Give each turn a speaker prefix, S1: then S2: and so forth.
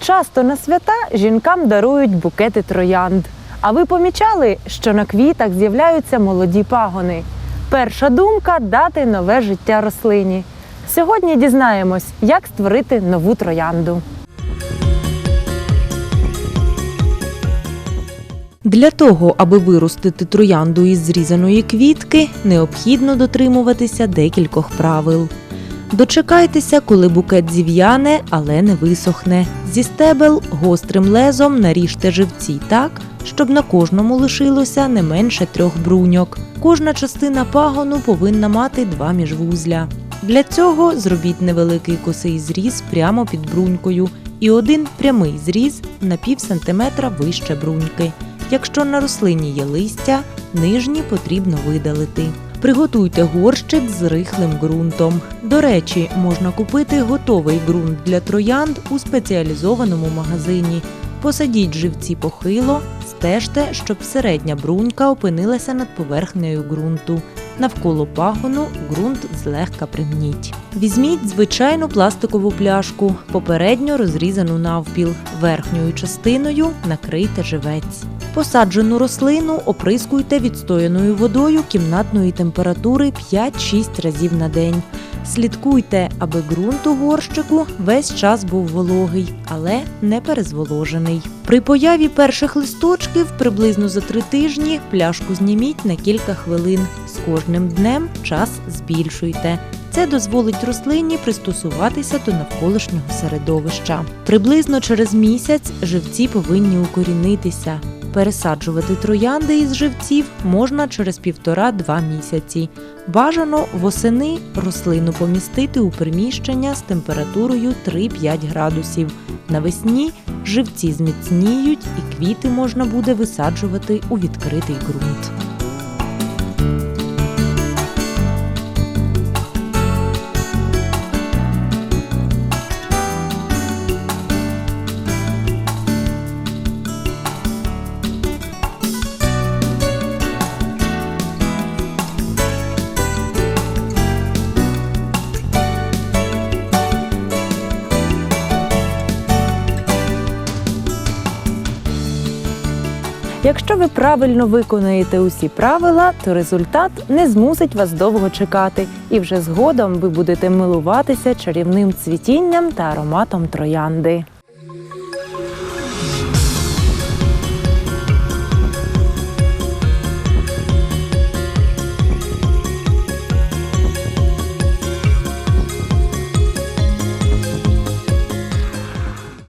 S1: Часто на свята жінкам дарують букети троянд. А ви помічали, що на квітах з'являються молоді пагони? Перша думка дати нове життя рослині. Сьогодні дізнаємось, як створити нову троянду.
S2: Для того, аби виростити троянду із зрізаної квітки, необхідно дотримуватися декількох правил. Дочекайтеся, коли букет зів'яне, але не висохне. Зі стебел гострим лезом наріжте живці так, щоб на кожному лишилося не менше трьох бруньок. Кожна частина пагону повинна мати два міжвузля. Для цього зробіть невеликий косий зріз прямо під брунькою і один прямий зріз на пів сантиметра вище бруньки. Якщо на рослині є листя, нижні потрібно видалити. Приготуйте горщик з рихлим ґрунтом. До речі, можна купити готовий ґрунт для троянд у спеціалізованому магазині. Посадіть живці похило, стежте, щоб середня брунька опинилася над поверхнею ґрунту. Навколо пагону ґрунт злегка примніть. Візьміть звичайну пластикову пляшку, попередньо розрізану навпіл. Верхньою частиною накрийте живець. Посаджену рослину оприскуйте відстояною водою кімнатної температури 5-6 разів на день. Слідкуйте, аби ґрунт у горщику весь час був вологий, але не перезволожений. При появі перших листочків приблизно за три тижні пляшку зніміть на кілька хвилин. З кожним днем час збільшуйте. Це дозволить рослині пристосуватися до навколишнього середовища. Приблизно через місяць живці повинні укорінитися. Пересаджувати троянди із живців можна через півтора-два місяці. Бажано восени рослину помістити у приміщення з температурою 3-5 градусів. Навесні живці зміцніють і квіти можна буде висаджувати у відкритий ґрунт.
S1: Якщо ви правильно виконаєте усі правила, то результат не змусить вас довго чекати, і вже згодом ви будете милуватися чарівним цвітінням та ароматом троянди.